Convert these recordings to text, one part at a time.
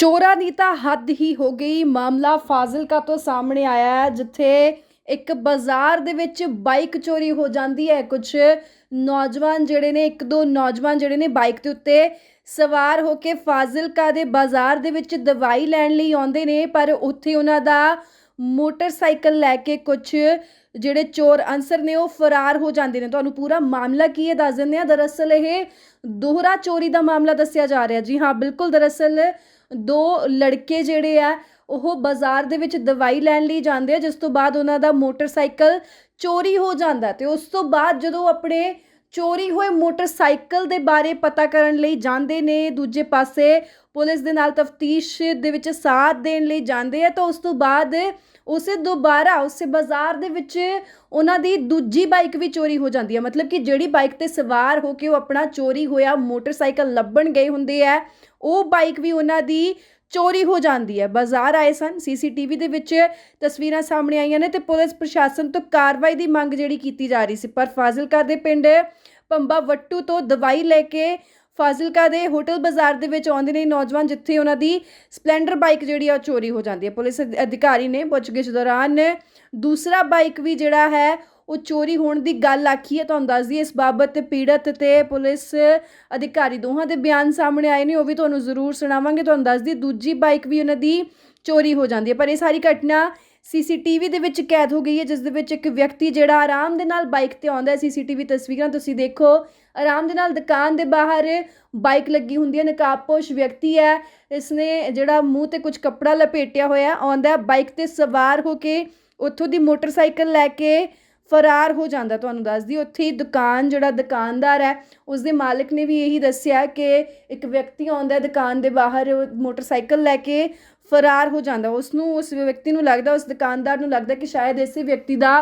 ਚੋਰਾਂ ਦੀ ਤਾਂ ਹੱਦ ਹੀ ਹੋ ਗਈ। ਮਾਮਲਾ ਫਾਜ਼ਿਲਕਾ ਤੋਂ ਸਾਹਮਣੇ ਆਇਆ ਹੈ, ਜਿੱਥੇ ਇੱਕ ਬਾਜ਼ਾਰ ਦੇ ਵਿੱਚ ਬਾਈਕ ਚੋਰੀ ਹੋ ਜਾਂਦੀ ਹੈ। ਕੁਝ ਨੌਜਵਾਨ ਜਿਹੜੇ ਨੇ, ਇੱਕ ਦੋ ਨੌਜਵਾਨ ਜਿਹੜੇ ਨੇ ਬਾਈਕ ਦੇ ਉੱਤੇ ਸਵਾਰ ਹੋ ਕੇ ਫਾਜ਼ਿਲਕਾ ਦੇ ਬਾਜ਼ਾਰ ਦੇ ਵਿੱਚ ਦਵਾਈ ਲੈਣ ਲਈ ਆਉਂਦੇ ਨੇ, ਪਰ ਉੱਥੇ ਉਹਨਾਂ ਦਾ ਮੋਟਰਸਾਈਕਲ ਲੈ ਕੇ ਕੁਝ ਜਿਹੜੇ ਚੋਰ ਅਨਸਰ ਨੇ, ਉਹ ਫਰਾਰ ਹੋ ਜਾਂਦੇ ਨੇ। ਤੁਹਾਨੂੰ ਪੂਰਾ ਮਾਮਲਾ ਕੀ ਹੈ ਦੱਸ ਦਿੰਦੇ ਆ ਦਰਅਸਲ ਇਹ ਦੋਹਰਾ ਚੋਰੀ ਦਾ ਮਾਮਲਾ ਦੱਸਿਆ ਜਾ ਰਿਹਾ। ਜੀ ਹਾਂ, ਬਿਲਕੁਲ। ਦਰਅਸਲ ਦੋ ਲੜਕੇ ਜਿਹੜੇ ਆ, ਉਹ ਬਾਜ਼ਾਰ ਦੇ ਵਿੱਚ ਦਵਾਈ ਲੈਣ ਲਈ ਜਾਂਦੇ ਆ, ਜਿਸ ਤੋਂ ਬਾਅਦ ਉਹਨਾਂ ਦਾ ਮੋਟਰਸਾਈਕਲ ਚੋਰੀ ਹੋ ਜਾਂਦਾ ਤੇ ਉਸ ਤੋਂ ਬਾਅਦ ਜਦੋਂ ਆਪਣੇ ਚੋਰੀ ਹੋਏ ਮੋਟਰਸਾਈਕਲ ਦੇ ਬਾਰੇ ਪਤਾ ਕਰਨ ਲਈ ਜਾਂਦੇ ਨੇ। ਦੂਜੇ ਪਾਸੇ ਪੁਲਿਸ ਦੇ ਨਾਲ ਤਫਤੀਸ਼ ਦੇ ਵਿੱਚ ਸਾਥ ਦੇਣ ਲਈ ਜਾਂਦੇ ਆ। ਤਾਂ ਉਸ ਤੋਂ ਬਾਅਦ ਉਸੇ ਦੁਬਾਰਾ, ਉਸੇ ਬਾਜ਼ਾਰ ਦੇ ਵਿੱਚ ਉਹਨਾਂ ਦੀ ਦੂਜੀ ਬਾਈਕ ਵੀ ਚੋਰੀ ਹੋ ਜਾਂਦੀ ਹੈ ਮਤਲਬ ਕਿ ਜਿਹੜੀ ਬਾਈਕ ਤੇ ਸਵਾਰ ਹੋ ਕੇ ਉਹ ਆਪਣਾ ਚੋਰੀ ਹੋਇਆ, ਮੋਟਰਸਾਈਕਲ ਲੱਭਣ ਗਏ ਹੁੰਦੇ ਆ, ਉਹ ਬਾਈਕ ਵੀ ਉਹਨਾਂ ਦੀ ਚੋਰੀ ਹੋ ਜਾਂਦੀ ਹੈ ਬਾਜ਼ਾਰ ਆਏ ਸਨ, ਸੀਸੀਟੀਵੀ ਦੇ ਵਿੱਚ ਤਸਵੀਰਾਂ ਸਾਹਮਣੇ ਆਈਆਂ ਨੇ ਤੇ ਪੁਲਿਸ ਪ੍ਰਸ਼ਾਸਨ ਤੋਂ ਕਾਰਵਾਈ ਦੀ ਮੰਗ ਜਿਹੜੀ ਕੀਤੀ ਜਾ ਰਹੀ ਸੀ। ਪਰ ਫਾਜ਼ਿਲਕਾ ਦੇ ਪਿੰਡ ਪੰਬਾ ਵੱਟੂ ਤੋਂ ਦਵਾਈ ਲੈ ਕੇ ਫਾਜ਼ਿਲਕਾ ਦੇ ਹੋਟਲ ਬਾਜ਼ਾਰ ਦੇ ਵਿੱਚ ਆਉਂਦੇ ਨੇ ਨੌਜਵਾਨ, ਜਿੱਥੇ ਉਹਨਾਂ ਦੀ ਸਪਲੈਂਡਰ ਬਾਈਕ ਜਿਹੜੀ ਆ ਉਹ ਚੋਰੀ ਹੋ ਜਾਂਦੀ ਹੈ। ਪੁਲਿਸ ਅਧ- ਅਧਿਕਾਰੀ ਨੇ ਪੁੱਛਗਿੱਛ ਦੌਰਾਨ ਦੂਸਰਾ ਬਾਈਕ ਵੀ ਜਿਹੜਾ ਹੈ ਉਹ ਚੋਰੀ ਹੋਣ ਦੀ ਗੱਲ ਆਖੀ ਹੈ। ਤੁਹਾਨੂੰ ਦੱਸ ਦਈਏ, ਇਸ ਬਾਬਤ ਪੀੜਤ ਤੇ ਪੁਲਿਸ ਅਧਿਕਾਰੀ ਦੋਹਾਂ ਦੇ ਬਿਆਨ ਸਾਹਮਣੇ ਆਏ ਨੇ, ਉਹ ਵੀ ਤੁਹਾਨੂੰ ਜ਼ਰੂਰ ਸੁਣਾਵਾਂਗੇ। ਤੁਹਾਨੂੰ ਦੱਸ ਦਈਏ, ਦੂਜੀ ਬਾਈਕ ਵੀ ਉਹਨਾਂ ਦੀ ਚੋਰੀ ਹੋ ਜਾਂਦੀ ਹੈ। ਪਰ ਇਹ ਸਾਰੀ ਘਟਨਾ ਸੀਸੀਟੀਵੀ ਦੇ ਵਿੱਚ ਕੈਦ ਹੋ ਗਈ ਹੈ, ਜਿਸ ਦੇ ਵਿੱਚ ਇੱਕ ਵਿਅਕਤੀ ਜਿਹੜਾ ਆਰਾਮ ਦੇ ਨਾਲ ਬਾਈਕ ਤੇ ਆਉਂਦਾ ਹੈ। ਸੀਸੀਟੀਵੀ ਤਸਵੀਰਾਂ ਤੁਸੀਂ ਦੇਖੋ। ਆਰਾਮ ਦੇ ਨਾਲ ਦੁਕਾਨ ਦੇ ਬਾਹਰ ਬਾਈਕ ਲੱਗੀ ਹੁੰਦੀ ਹੈ, ਨਕਾਬਪੋਸ਼ ਵਿਅਕਤੀ ਹੈ। ਇਸਨੇ ਜਿਹੜਾ ਮੂੰਹ ਤੇ ਕੁਝ ਕੱਪੜਾ ਲਪੇਟਿਆ ਹੋਇਆ, ਆਉਂਦਾ ਬਾਈਕ ਤੇ ਸਵਾਰ ਹੋ ਕੇ ਉੱਥੋਂ ਦੀ ਮੋਟਰਸਾਈਕਲ ਲੈ ਕੇ ਫਰਾਰ ਹੋ ਜਾਂਦਾ। ਤੁਹਾਨੂੰ ਦੱਸਦੀ ਉੱਥੇ ਹੀ ਦੁਕਾਨ, ਜਿਹੜਾ ਦੁਕਾਨਦਾਰ ਹੈ ਉਸ ਦੇ ਮਾਲਕ ਨੇ ਵੀ ਇਹੀ ਦੱਸਿਆ ਕਿ ਇੱਕ ਵਿਅਕਤੀ ਆਉਂਦਾ ਦੁਕਾਨ ਦੇ ਬਾਹਰ, ਮੋਟਰਸਾਈਕਲ ਲੈ ਕੇ ਫਰਾਰ ਹੋ ਜਾਂਦਾ। ਉਸ ਨੂੰ ਉਸ ਵਿਅਕਤੀ ਨੂੰ ਲੱਗਦਾ, ਉਸ ਦੁਕਾਨਦਾਰ ਨੂੰ ਲੱਗਦਾ ਕਿ ਸ਼ਾਇਦ ਇਸੇ ਵਿਅਕਤੀ ਦਾ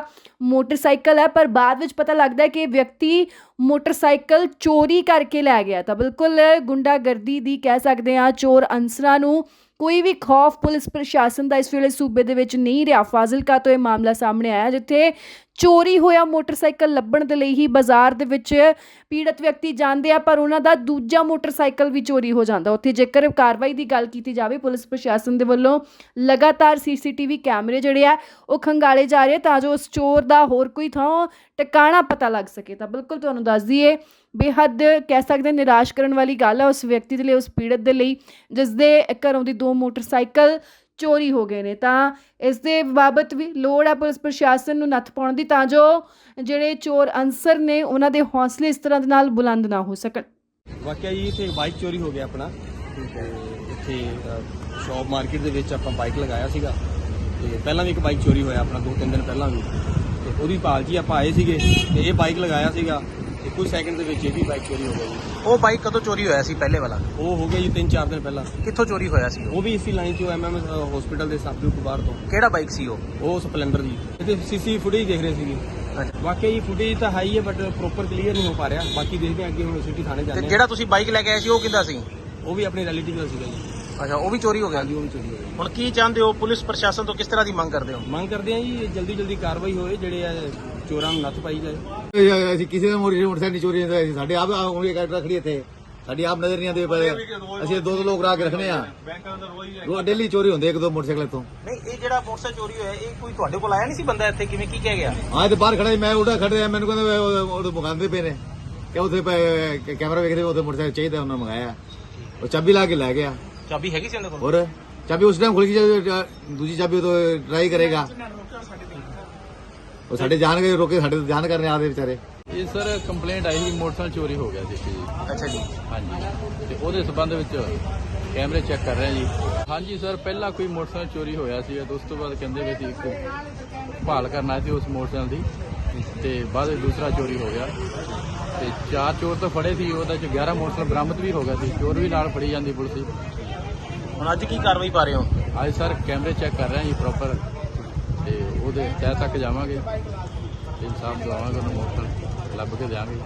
ਮੋਟਰਸਾਈਕਲ ਹੈ, ਪਰ ਬਾਅਦ ਵਿੱਚ ਪਤਾ ਲੱਗਦਾ ਹੈ ਕਿ ਇਹ ਵਿਅਕਤੀ ਮੋਟਰਸਾਈਕਲ ਚੋਰੀ ਕਰਕੇ ਲੈ ਗਿਆ। ਤਾਂ ਬਿਲਕੁਲ ਗੁੰਡਾਗਰਦੀ ਦੀ ਕਹਿ ਸਕਦੇ ਹਾਂ, ਚੋਰ ਅਨਸਰਾਂ ਨੂੰ ਕੋਈ ਵੀ ਖੌਫ ਪੁਲਿਸ ਪ੍ਰਸ਼ਾਸਨ ਦਾ ਇਸ ਵੇਲੇ ਸੂਬੇ ਦੇ ਵਿੱਚ ਨਹੀਂ ਰਿਹਾ। ਫਾਜ਼ਿਲਕਾ ਤੋਂ ਇਹ ਮਾਮਲਾ ਸਾਹਮਣੇ ਆਇਆ, ਜਿੱਥੇ ਚੋਰੀ ਹੋਇਆ ਮੋਟਰਸਾਈਕਲ ਲੱਭਣ ਦੇ ਲਈ ਹੀ ਬਾਜ਼ਾਰ ਦੇ ਵਿੱਚ ਪੀੜਤ ਵਿਅਕਤੀ ਜਾਂਦੇ ਆ, ਪਰ ਉਹਨਾਂ ਦਾ ਦੂਜਾ ਮੋਟਰਸਾਈਕਲ ਵੀ ਚੋਰੀ ਹੋ ਜਾਂਦਾ। ਉੱਥੇ ਜੇਕਰ ਕਾਰਵਾਈ ਦੀ ਗੱਲ ਕੀਤੀ ਜਾਵੇ, ਪੁਲਿਸ ਪ੍ਰਸ਼ਾਸਨ ਦੇ ਵੱਲੋਂ ਲਗਾਤਾਰ ਸੀਸੀਟੀਵੀ ਕੈਮਰੇ ਜਿਹੜੇ ਆ, ਉਹ ਖੰਗਾਲੇ ਜਾ ਰਹੇ ਤਾਂ ਜੋ ਉਸ ਚੋਰ ਦਾ ਹੋਰ ਕੋਈ ਥਾਂ ਟਿਕਾਣਾ ਪਤਾ ਲੱਗ ਸਕੇ। ਤਾਂ ਬਿਲਕੁਲ ਤੁਹਾਨੂੰ ਦੱਸ ਦਈਏ, ਬੇਹੱਦ ਕਹਿ ਸਕਦੇ ਨਿਰਾਸ਼ ਕਰਨ ਵਾਲੀ ਗੱਲ ਹੈ ਉਸ ਵਿਅਕਤੀ ਦੇ ਲਈ, ਉਸ ਪੀੜਤ ਦੇ ਲਈ ਜਿਸ ਦੇ ਘਰੋਂ ਦੀ ਦੋ ਮੋਟਰਸਾਈਕਲ ਚੋਰੀ ਹੋ ਗਏ ਨੇ, ਤਾਂ ਇਸ ਦੇ ਬਾਬਤ ਵੀ ਲੋੜ ਹੈ ਪੁਲਿਸ ਪ੍ਰਸ਼ਾਸਨ ਨੂੰ ਨੱਥ ਪਾਉਣ ਦੀ, ਤਾਂ ਜੋ ਜਿਹੜੇ ਚੋਰ ਅਨਸਰ ਨੇ, ਉਹਨਾਂ ਦੇ ਹੌਸਲੇ ਇਸ ਤਰ੍ਹਾਂ ਦੇ ਨਾਲ ਬੁਲੰਦ ਨਾ ਹੋ ਸਕਣ। ਵਾਕਿਆ ਜੀ ਇੱਥੇ ਬਾਈਕ ਚੋਰੀ ਹੋ ਗਿਆ ਆਪਣਾ। ਇੱਥੇ ਸ਼ਾਪ ਮਾਰਕੀਟ ਦੇ ਵਿੱਚ ਆਪਾਂ ਬਾਈਕ ਲਗਾਇਆ ਸੀਗਾ। ਤੇ ਪਹਿਲਾਂ ਵੀ ਇੱਕ ਬਾਈਕ ਚੋਰੀ ਹੋਇਆ ਆਪਣਾ, ਦੋ ਤਿੰਨ ਦਿਨ ਪਹਿਲਾਂ ਵੀ। ਤੇ ਉਹਦੀ ਭਾਲ ਜੀ ਆਪਾਂ ਆਏ ਸੀਗੇ। ਤੇ ਇਹ ਬਾਈਕ ਲਗਾਇਆ ਸੀਗਾ। ਤੇ ਕੁਝ ਸੈਕਿੰਡ ਦੇ ਵਿੱਚ ਇਹ ਵੀ ਬਾਈਕ ਚੋਰੀ ਹੋ ਗਈ। ਜੀ ਉਹ ਬਾਈਕ ਕਦੋਂ ਚੋਰੀ ਹੋਇਆ ਸੀ ਪਹਿਲੇ ਵਾਲਾ? ਉਹ ਹੋ ਗਿਆ ਜੀ 3-4 ਦਿਨ ਪਹਿਲਾਂ। ਕਿੱਥੋਂ ਚੋਰੀ ਹੋਇਆ ਸੀ ਉਹ? ਉਹ ਵੀ ਇਸੀ ਲਾਈਨ 'ਚੋਂ ਐਮਐਮ ਹਸਪੀਟਲ ਦੇ ਸਾਹਮਣੇ ਬਾਹਰ ਤੋਂ। ਕਿਹੜਾ ਬਾਈਕ ਸੀ ਉਹ? ਉਹ ਸਪਲੈਂਡਰ ਦੀ। ਇਹਦੇ ਸੀਸੀ ਫੁਟੇਜ ਦੇਖ ਰਹੇ ਸੀਗੇ। ਅੱਛਾ। ਵਾਕਿਆ ਜੀ ਫੁਟੇਜ ਤਾਂ ਹਾਈ ਹੈ ਬਟ ਪ੍ਰੋਪਰ ਕਲੀਅਰ ਨਹੀਂ ਹੋ ਪਾ ਰਿਹਾ। ਬਾਕੀ ਦੇਖਦੇ ਹਾਂ ਅੱਗੇ ਹੁਣ ਸਿਟੀ ਥਾਣੇ ਤੇ ਜਿਹੜਾ ਤੁਸੀਂ ਬਾਈਕ ਲੈ ਕੇ ਆਏ ਸੀ ਉਹ ਕਿੱਦਾਂ ਸੀ? ਉਹ ਵੀ ਆਪਣੇ ਰਿਲੇਟਿਵ ਦਾ ਸੀਗਾ ਜੀ। ਅੱਛਾ ਉਹ ਵੀ ਚੋਰੀ ਹੋ ਗਿਆ? ਹਾਂਜੀ ਉਹ ਵੀ ਚੋਰੀ ਹੋ ਗਈ ਹੁਣ ਕੀ ਚਾਹੁੰਦੇ ਹੋ ਪੁਲਿਸ ਪ੍ਰਸ਼ਾਸਨ ਤੋਂ? ਕਿਸ ਤਰ੍ਹਾਂ ਦੀ ਮੰਗ ਕਰਦੇ ਹੋ? ਮੰਗ ਕਰਦੇ ਆ ਜੀ ਜਲਦੀ ਜਲਦੀ ਕਾਰਵਾਈ ਹੋਏ ਜਿਹੜੇ ਆ ਚੋਰਾਂ ਨੂੰ ਨੱਥ ਪਾਈ ਜਾਏ। ਇਹ ਅਸੀਂ ਕਿਸੇ ਦਾ ਮੋਟਰ ਮੋਟਰਸਾਈਕਲ ਨਹੀਂ ਚੋਰੀ ਹੁੰਦਾ ਅਸੀਂ ਸਾਡੇ ਆਪ ਇਹ ਗੱਡੀ ਰੱਖੜੀ ਇੱਥੇ। ਸਾਡੀ ਆਪ ਨਜ਼ਰ ਨਹੀਂ ਆਉਂਦੇ ਪਰ ਅਸੀਂ ਦੋ ਦੋ ਲੋਕ ਰਾ ਕੇ ਰੱਖਨੇ ਆ। ਰੋ ਡੇਲੀ ਚੋਰੀ ਹੁੰਦੇ ਇੱਕ ਦੋ ਮੋਟਰਸਾਈਕਲ ਤੋਂ ਨਹੀਂ ਇਹ ਜਿਹੜਾ ਮੋਟਰਸਾਈਕਲ ਚੋਰੀ ਹੋਇਆ ਇਹ ਕੋਈ ਤੁਹਾਡੇ ਕੋਲ ਆਇਆ ਨਹੀਂ ਸੀ ਬੰਦਾ ਇੱਥੇ? ਕਿਵੇਂ ਕੀ ਕਹਿ ਗਿਆ? ਆਹ ਤੇ ਬਾਹਰ ਖੜਾ ਸੀ, ਮੈਂ ਉਹਦਾ ਖੜ ਰਿਹਾ ਮੈਨੂੰ ਕਹਿੰਦੇ ਉਹ ਉਹ ਮੁਕਾਉਂਦੇ ਪਏ ਨੇ। ਕਿ ਉੱਥੇ ਪਏ- ਕੈਮਰਾ ਵੇਖਦੇ ਉਹਦੇ ਮੋਟਰਸਾਈਕਲ ਚਾਹੀਦਾ ਉਹਨਾਂ ਮੰਗਾਇਆ। ਉਹ ਚਾਬੀ ਲਾ ਕੇ ਲੈ ਗਿਆ। ਚਾਬੀ ਹੈਗੀ ਸੀ ਉਹਦੇ ਕੋਲ ਹੋਰ? ਚਾਬੀ ਉਸ ਟਾਈਮ ਖੁੱਲ ਗਈ ਜਦੋਂ ਦੂਜੀ ਚਾਬੀ ਉਹ ਤੋਂ ਟਰਾਈ ਕਰੇਗਾ। ਉਹ ਸਾਡੇ ਜਾਣ ਕੇ ਰੋਕੇ ਸਾਡੇ ਤੋਂ ਜਾਣ ਕਰਨੇ ਆਦੇ ਵਿਚਾਰੇ। ਇਹ ਸਰ ਕੰਪਲੇਂਟ ਆਈ ਸੀ ਮੋਟਰਸਾਈਕਲ ਚੋਰੀ ਹੋ ਗਿਆ ਸੀ ਜੀ। ਅੱਛਾ ਜੀ। ਹਾਂਜੀ। ਤੇ ਉਹਦੇ ਸਬੰਧ ਵਿੱਚ ਕੈਮਰੇ ਚੈੱਕ ਕਰ ਰਹੇ ਹਾਂ ਜੀ। ਹਾਂਜੀ ਸਰ ਪਹਿਲਾਂ ਕੋਈ ਮੋਟਰਸਾਈਕਲ ਚੋਰੀ ਹੋਇਆ ਸੀ ਉਸ ਤੋਂ ਬਾਅਦ ਕਹਿੰਦੇ ਵੀ ਸੀ ਇੱਕ ਭਾਲ ਕਰਨਾ ਸੀ ਉਸ ਮੋਟਰਸਾਈਕਲ ਦੀ ਤੇ ਬਾਅਦ ਵਿੱਚ ਦੂਸਰਾ ਚੋਰੀ ਹੋ ਗਿਆ। ਤੇ ਚਾਰ ਚੋਰ ਤਾਂ ਫੜੇ ਸੀ ਉਹਦੇ ਚ 11 ਮੋਟਰਸਾਈਕਲ ਬਰਾਮਦ ਵੀ ਹੋ ਗਿਆ ਸੀ ਚੋਰ ਵੀ ਨਾਲ ਫੜੀ ਜਾਂਦੀ ਪੁਲਿਸ ਹੁਣ ਅੱਜ ਕੀ ਕਾਰਵਾਈ ਪਾ ਰਹੇ ਹੋ? ਅੱਜ ਸਰ ਕੈਮਰੇ ਚੈੱਕ ਕਰ ਰਹੇ ਹਾਂ ਜੀ ਪ੍ਰੋਪਰ ਤੇ ਉਹਦੇ ਤਹਿ ਤੱਕ ਜਾਵਾਂਗੇ ਇਨਸਾਫ ਦਵਾਵਾਂਗੇ ਉਹਨੂੰ ਮੋਟਰ ਲੱਭ ਕੇ ਦਿਆਂਗੇ।